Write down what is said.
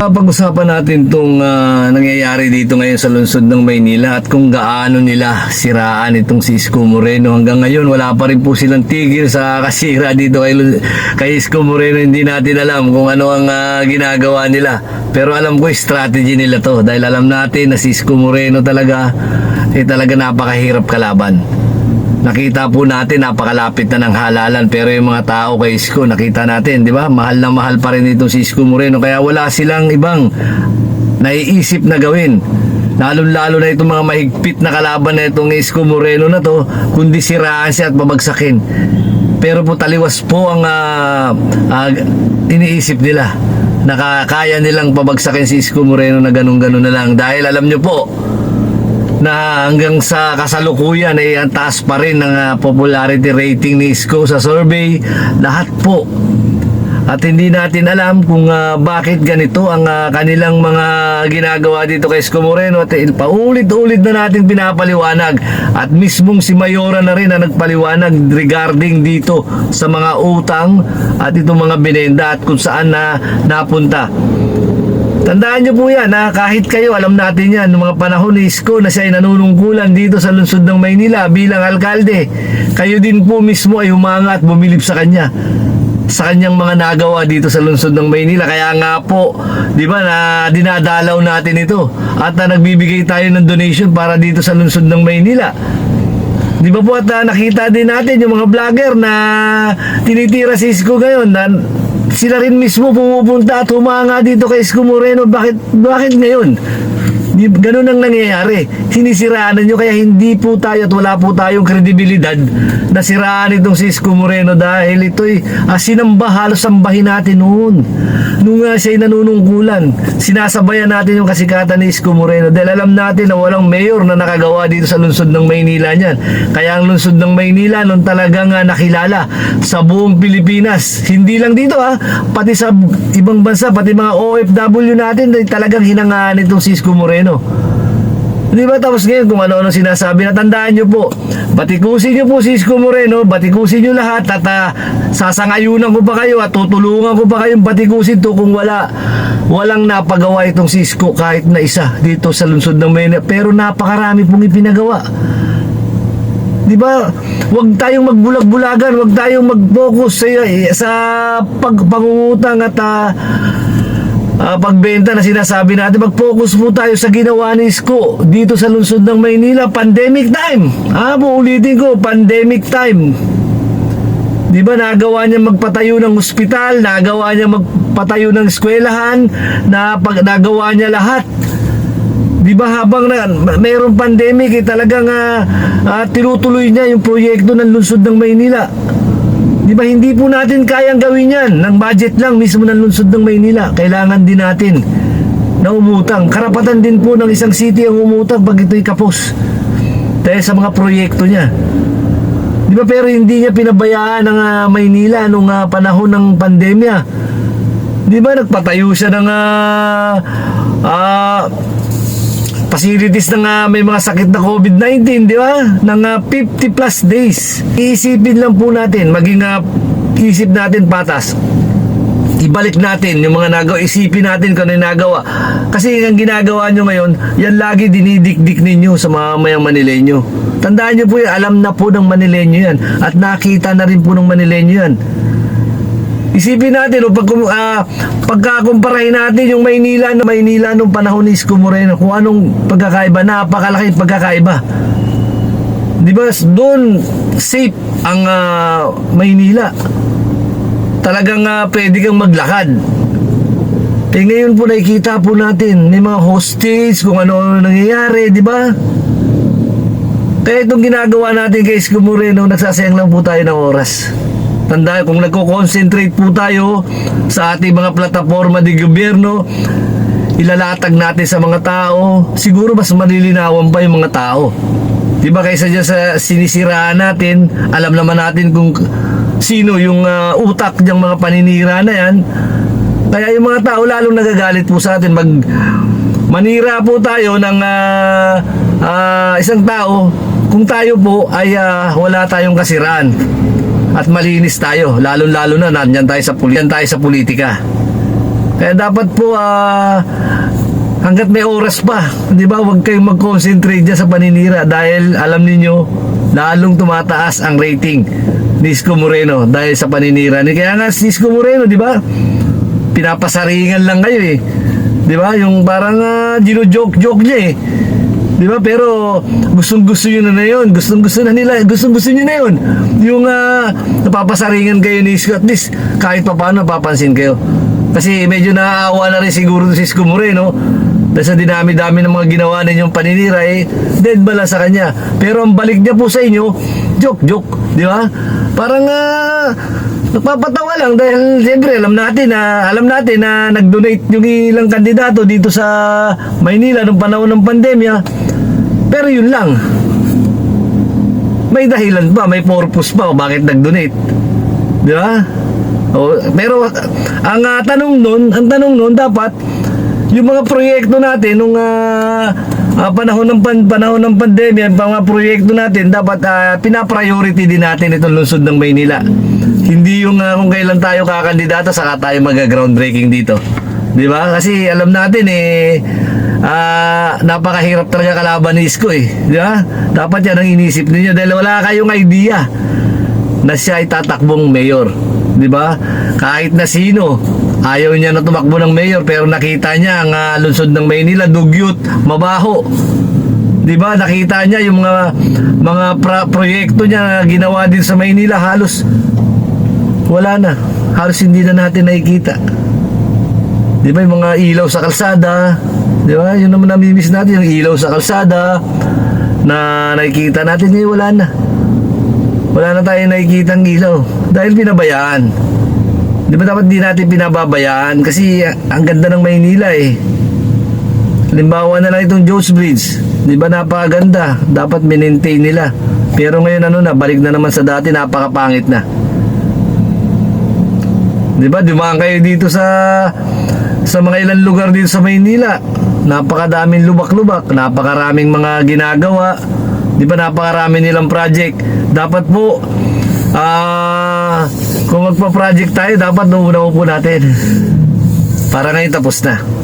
Pag-usapan natin itong nangyayari dito ngayon sa lungsod ng Maynila at kung gaano nila siraan itong si Isko Moreno. Hanggang ngayon wala pa rin po silang tigil sa kasira dito kay, kay Isko Moreno. Hindi natin alam kung ano ang ah, ginagawa nila. Pero alam ko strategy nila to dahil alam natin na si Isko Moreno talaga eh talaga napakahirap kalaban. Nakita po natin napakalapit na ng halalan pero yung mga tao kay Isko nakita natin, di ba? Mahal na mahal pa rin itong si Isko Moreno kaya wala silang ibang naiisip na gawin. Lalo-lalo na itong mga mahigpit na kalaban na itong Isko Moreno na to, kundi siraan siya at babagsakin. Pero po taliwas po ang ah, ah, iniisip nila. Nakakaya nilang pabagsakin si Isko Moreno na ganun-ganun na lang. Dahil alam nyo po, na hanggang sa kasalukuyan ay ang taas pa rin ng ah, popularity rating ni Isko sa survey. Lahat po. At hindi natin alam kung ah, bakit ganito ang ah, kanilang mga ginagawa dito kay Isko Moreno. At eh, paulit-ulit na natin pinapaliwanag. At mismong si Mayora na rin ang nagpaliwanag regarding dito sa mga utang at itong mga binenda at kung saan na napunta Tandaan nyo po yan ha, kahit kayo alam natin yan noong mga panahon ni Isko na siya ay nanunungkulan dito sa lungsod ng Maynila bilang alkalde. Kayo din po mismo ay humanga at bumilip sa kanya sa kanyang mga nagawa dito sa lungsod ng Maynila. Kaya nga po, di ba, na dinadalaw natin ito. At na nagbibigay tayo ng donation para dito sa lungsod ng Maynila. Di ba po at ah, nakita din natin yung mga vlogger na tinitira si Isko ngayon na sila rin mismo pumupunta at humanga dito kay Isko Moreno. Bakit, bakit ngayon? Ganun ang nangyayari. Sinisiraan nyo kaya hindi po tayo at wala po tayong kredibilidad na siraan itong si Moreno dahil ito'y ah, sinamba, halos sambahin natin noon. Nung uh, siya'y nanunungkulan, sinasabayan natin yung kasikatan ni Isko Moreno dahil alam natin na walang mayor na nakagawa dito sa lungsod ng Maynila niyan. Kaya ang lungsod ng Maynila noon talagang ah, nakilala sa buong Pilipinas. Hindi lang dito ha, pati sa ibang bansa, pati mga OFW natin ay talagang hinangaan itong Isko Moreno. Di ba? Tapos ngayon kung ano-ano sinasabi na tandaan nyo po. Batikusin nyo po si Isko Moreno, batikusin nyo lahat at ah, sasangayunan ko pa kayo at tutulungan ko pa kayong batikusin to kung wala walang napagawa itong si Isko kahit na isa dito sa lungsod ng Maynila. Pero napakarami pong ipinagawa. Di ba? Huwag tayong magbulag-bulagan, huwag tayong mag-focus sa, sa pag, pangungutang at ah, ah, pagbenta na sinasabi natin, mag-focus po tayo sa ginawa ni Isko dito sa lungsod ng Maynila, pandemic time. Ah, uulitin ko, pandemic time. Di ba nagawa niya magpatayo ng ospital, nagawa niya magpatayo ng eskwelahan, na pag nagawa niya lahat. Di ba habang na, mayroong pandemic, eh, talagang ah, ah, tinutuloy niya yung proyekto ng lungsod ng Maynila. Di ba hindi po natin kayang gawin yan ng budget lang mismo ng lungsod ng Maynila. Kailangan din natin na umutang. Karapatan din po ng isang city ang umutang pag ito'y kapos. Dahil sa mga proyekto niya. Di ba pero hindi niya pinabayaan ng ah, Maynila nung ah, panahon ng pandemya. Di ba nagpatayo siya ng ah, ah, facilities ng ah, may mga sakit na COVID-19, di ba? Ng ah, 50 plus days. Iisipin lang po natin, maging ah, isip natin patas. Ibalik natin yung mga nagawa, isipin natin kung ano yung nagawa. Kasi ang ginagawa nyo ngayon, yan lagi dinidikdik ninyo sa mga mayang Manilenyo. Tandaan nyo po yan, alam na po ng Manilenyo yan. At nakita na rin po ng Manilenyo yan. Isipin natin, o pag, uh, pagkakumparahin natin yung Maynila no Maynila nung panahon ni Isko Moreno, kung anong pagkakaiba, napakalaki pagkakaiba. Di ba, doon safe ang ah, Maynila. Talagang ah, pwede kang maglakad. Eh ngayon po nakikita po natin, may mga hostage, kung ano-ano nangyayari, di ba? Kaya itong ginagawa natin kay Isko Moreno, nagsasayang lang po tayo ng oras. Tandaan, kung nagko-concentrate po tayo sa ating mga plataforma di gobyerno, ilalatag natin sa mga tao, siguro mas malilinawan pa yung mga tao. Di ba kaysa dyan sa sinisiraan natin, alam naman natin kung sino yung ah, utak ng mga paninira na yan. Kaya yung mga tao lalong nagagalit po sa atin. Mag, manira po tayo ng ah, ah, isang tao kung tayo po ay ah, wala tayong kasiraan at malinis tayo lalong lalo na nandiyan tayo sa puli- tayo sa politika Kaya dapat po ah hanggat may oras pa, 'di ba? Huwag kayong mag-concentrate dyan sa paninira dahil alam niyo lalong tumataas ang rating ni Isko Moreno dahil sa paninira. ni Kaya nga si Isko Moreno, 'di ba? Pinapasaringan lang kayo eh. 'Di ba? Yung parang uh, joke niya eh. 'Di ba? Pero gustong-gusto niyo na, na 'yon. Gustong-gusto na nila. Gustong-gusto niyo na 'yon. Yung ah, napapasaringan kayo ni Isko at least kahit papaano napapansin kayo. Kasi medyo naaawa na rin siguro si Isko Moreno dahil sa dinami-dami ng mga ginawa ninyong paninira eh, dead bala sa kanya. Pero ang balik niya po sa inyo, joke-joke, di ba? Parang ah, nagpapatawa lang dahil siyempre alam natin na alam natin na nag-donate yung ilang kandidato dito sa Maynila nung panahon ng pandemya. Pero yun lang. May dahilan pa, may purpose pa bakit nag-donate. Di ba? O, pero ang ah, tanong nun, ang tanong nun dapat yung mga proyekto natin nung ah, ah, panahon ng pan, panahon ng pandemya, yung mga proyekto natin dapat ah, pina-priority din natin itong lungsod ng Maynila. Hindi yung ah, kung kailan tayo kakandidata saka tayo mag-groundbreaking dito. 'Di ba? Kasi alam natin eh ah, napakahirap talaga kalaban ni Isko eh. 'Di ba? Dapat 'yan ang inisip ninyo dahil wala kayong idea na siya ay tatakbong mayor. 'Di ba? Kahit na sino, ayaw niya na tumakbo ng mayor pero nakita niya ang ah, lungsod ng Maynila dugyot, mabaho. 'Di ba? Nakita niya yung mga mga pra- proyekto niya na ginawa din sa Maynila halos wala na. Halos hindi na natin nakikita. 'Di ba? Yung mga ilaw sa kalsada, 'di ba? Yun naman namimiss natin yung ilaw sa kalsada na nakikita natin eh, wala na. Wala na tayo nakikita ng ilaw dahil pinabayaan. Di ba dapat di natin pinababayaan kasi ang ganda ng Maynila eh. Halimbawa na lang itong Jones Bridge. Di ba napakaganda? Dapat maintain nila. Pero ngayon ano na, balik na naman sa dati, napakapangit na. Di ba? Dumaan kayo dito sa sa mga ilang lugar dito sa Maynila. Napakadaming lubak-lubak, napakaraming mga ginagawa. Di ba napakarami nilang project. Dapat po ah kung magpa-project tayo, dapat nauna po natin. Para ngayon tapos na.